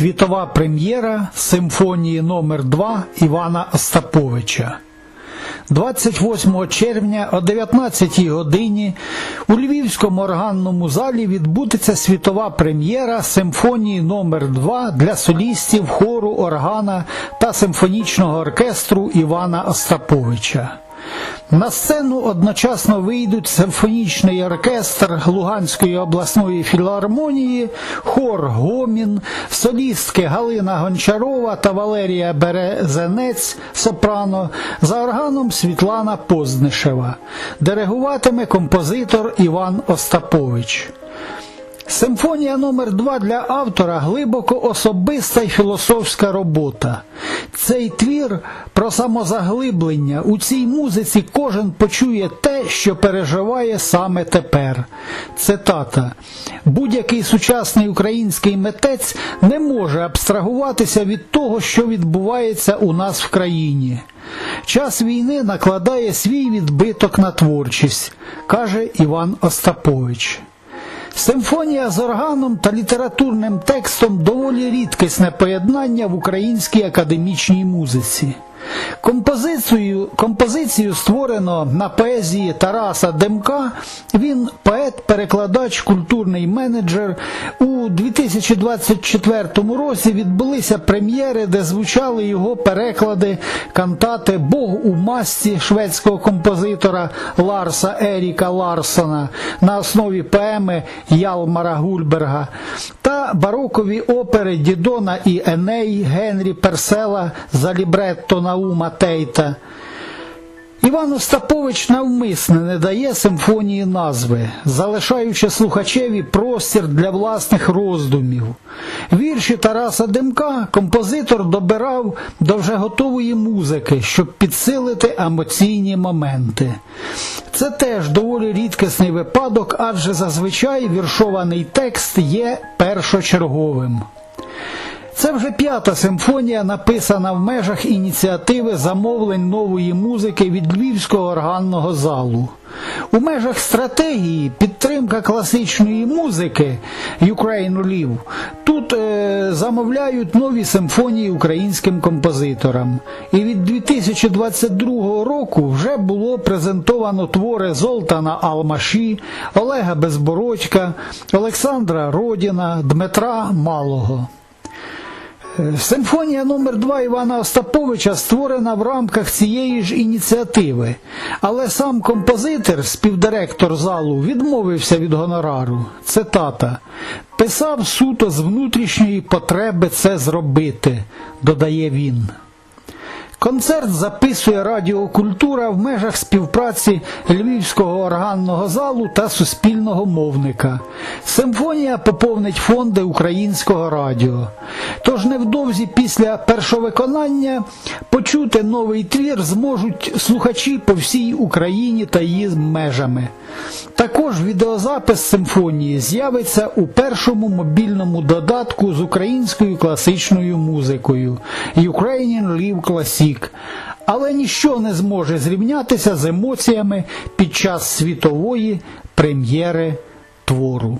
Світова прем'єра симфонії номер 2 Івана Остаповича. 28 червня о 19 годині у Львівському органному залі відбудеться світова прем'єра симфонії номер 2 для солістів хору органа та симфонічного оркестру Івана Остаповича. На сцену одночасно вийдуть симфонічний оркестр Луганської обласної філармонії, хор Гомін, солістки Галина Гончарова та Валерія Березенець сопрано, за органом Світлана Познишева. Диригуватиме композитор Іван Остапович. Симфонія номер 2 для автора глибоко особиста й філософська робота. Цей твір про самозаглиблення. У цій музиці кожен почує те, що переживає саме тепер. Цитата. Будь-який сучасний український митець не може абстрагуватися від того, що відбувається у нас в країні. Час війни накладає свій відбиток на творчість, каже Іван Остапович. Симфонія з органом та літературним текстом доволі рідкісне поєднання в українській академічній музиці. Композицію, композицію створено на поезії Тараса Демка. Він поет-перекладач, культурний менеджер. У 2024 році відбулися прем'єри, де звучали його переклади кантати Бог у масці шведського композитора Ларса Еріка Ларсона на основі поеми Ялмара Гульберга та барокові опери Дідона і Еней Генрі Персела за лібретто Наума Тейта. Іван Остапович навмисне не дає симфонії назви, залишаючи слухачеві простір для власних роздумів. Вірші Тараса Демка композитор добирав до вже готової музики, щоб підсилити емоційні моменти. Це теж доволі рідкісний випадок, адже зазвичай віршований текст є першочерговим. Це вже п'ята симфонія, написана в межах ініціативи замовлень нової музики від Львівського органного залу. У межах стратегії підтримка класичної музики Ukraine Live тут е, замовляють нові симфонії українським композиторам. І від 2022 року вже було презентовано твори Золтана Алмаші, Олега Безбородька, Олександра Родіна, Дмитра Малого. Симфонія номер 2 Івана Остаповича створена в рамках цієї ж ініціативи, але сам композитор, співдиректор залу, відмовився від гонорару. Цитата. Писав суто з внутрішньої потреби це зробити, додає він. Концерт записує Радіокультура в межах співпраці Львівського органного залу та суспільного мовника. Симфонія поповнить фонди українського радіо. Тож невдовзі після першовиконання почути новий твір зможуть слухачі по всій Україні та її межами. Також відеозапис симфонії з'явиться у першому мобільному додатку з українською класичною музикою Ukrainian Live Classic. Але ніщо не зможе зрівнятися з емоціями під час світової прем'єри твору.